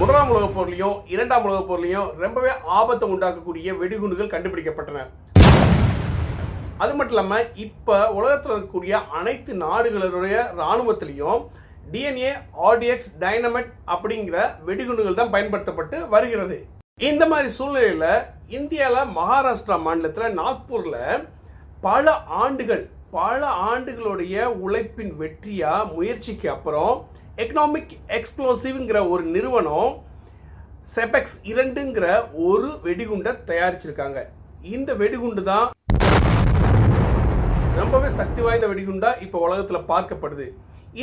முதலாம் உலகப் போர்லையும் இரண்டாம் உலகப் போர்லையும் ரொம்பவே ஆபத்தை உண்டாக்கக்கூடிய வெடிகுண்டுகள் கண்டுபிடிக்கப்பட்டன. அது மட்டும் இல்லாமல் இப்போ உலகத்தில் இருக்கக்கூடிய அனைத்து நாடுகளுடைய இராணுவத்திலையும் டிஎன்ஏ ஆர்டிஎக்ஸ் டைனமெட் அப்படிங்கிற வெடிகுண்டுகள் தான் பயன்படுத்தப்பட்டு வருகிறது. இந்த மாதிரி சூழ்நிலையில் இந்தியாவில் மகாராஷ்டிரா மாநிலத்தில் நாக்பூரில் பல ஆண்டுகள் பல ஆண்டுகளுடைய உழைப்பின் வெற்றியாக முயற்சிக்கு அப்புறம் எக்கனாமிக் எக்ஸ்ப்ளோசிவ்ங்கிற ஒரு நிறுவனம் செபெக்ஸ் இரண்டுங்கிற ஒரு வெடிகுண்டை தயாரிச்சிருக்காங்க. இந்த வெடிகுண்டு தான் ரொம்பவே சக்தி வாய்ந்த வெடிகுண்டா இப்போ உலகத்தில் பார்க்கப்படுது.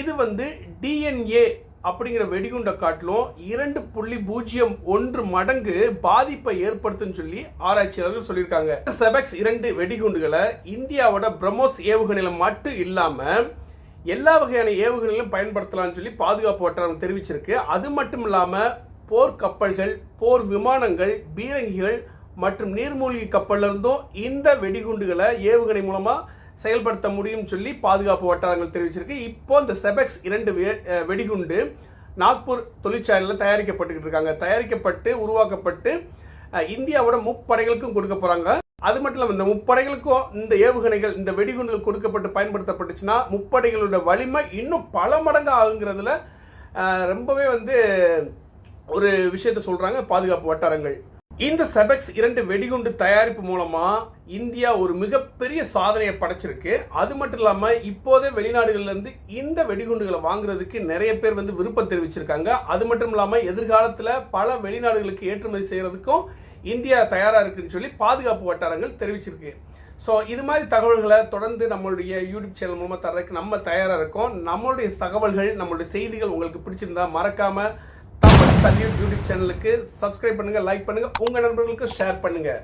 இது வந்து டிஎன்ஏ அப்படிங்கிற வெடிகுண்டை காட்டிலும் இரண்டு புள்ளி பூஜ்ஜியம் ஒன்று மடங்கு பாதிப்பை ஏற்படுத்துன்னு சொல்லி ஆராய்ச்சியாளர்கள் சொல்லியிருக்காங்க. செபெக்ஸ் இரண்டு வெடிகுண்டுகளை இந்தியாவோட பிரம்மோஸ் ஏவுகணையில் மட்டும் இல்லாமல் எல்லா வகையான ஏவுகணைகளையும் பயன்படுத்தலாம்னு சொல்லி பாதுகாப்பு வட்டாரம் தெரிவிச்சிருக்கு. அது மட்டும் இல்லாமல் போர் கப்பல்கள் போர் விமானங்கள் பீரங்கிகள் மற்றும் நீர்மூழ்கி கப்பல்ல இருந்தும் இந்த வெடிகுண்டுகளை ஏவுகணை மூலமாக செயல்படுத்த முடியும்னு சொல்லி பாதுகாப்பு வட்டாரங்கள் தெரிவிச்சிருக்கு. இப்போ இந்த செபெக்ஸ் இரண்டு வெடிகுண்டு நாக்பூர் தொழிற்சாலையில் தயாரிக்கப்பட்டுக்கிட்டு இருக்காங்க. தயாரிக்கப்பட்டு உருவாக்கப்பட்டு இந்தியாவோட முப்படைகளுக்கும் கொடுக்க போகிறாங்க அது மட்டும் இல்லாமல் இந்த முப்படைகளுக்கும் இந்த ஏவுகணைகள் இந்த வெடிகுண்டுகள் கொடுக்கப்பட்டு பயன்படுத்தப்பட்டுச்சுன்னா முப்படைகளோட வலிமை இன்னும் பல மடங்கு ஆகுங்கிறதுல ரொம்பவே வந்து ஒரு விஷயத்த சொல்கிறாங்க பாதுகாப்பு வட்டாரங்கள். இந்த செபெக்ஸ் இரண்டு வெடிகுண்டு தயாரிப்பு மூலமாக இந்தியா ஒரு மிகப்பெரிய சாதனையை படைச்சிருக்கு. அது மட்டும் இல்லாமல் இப்போதே வெளிநாடுகள்லேருந்து இந்த வெடிகுண்டுகளை வாங்குறதுக்கு நிறைய பேர் வந்து விருப்பம் தெரிவிச்சிருக்காங்க. அது மட்டும் இல்லாமல் எதிர்காலத்தில் பல வெளிநாடுகளுக்கு ஏற்றுமதி செய்கிறதுக்கும் இந்தியா தயாராக இருக்குன்னு சொல்லி பாதுகாப்பு வட்டாரங்கள் தெரிவிச்சிருக்கு. ஸோ இது மாதிரி தகவல்களை தொடர்ந்து நம்மளுடைய யூடியூப் சேனல் மூலமாக தர்றதுக்கு நம்ம தயாராக இருக்கோம். நம்மளுடைய தகவல்கள் நம்மளுடைய செய்திகள் உங்களுக்கு பிடிச்சிருந்தா மறக்காமல் தமிழ் சல்யூட் யூடியூப் சேனலுக்கு சப்ஸ்கிரைப் பண்ணுங்கள் லைக் பண்ணுங்கள் உங்கள் நண்பர்களுக்கு ஷேர் பண்ணுங்கள்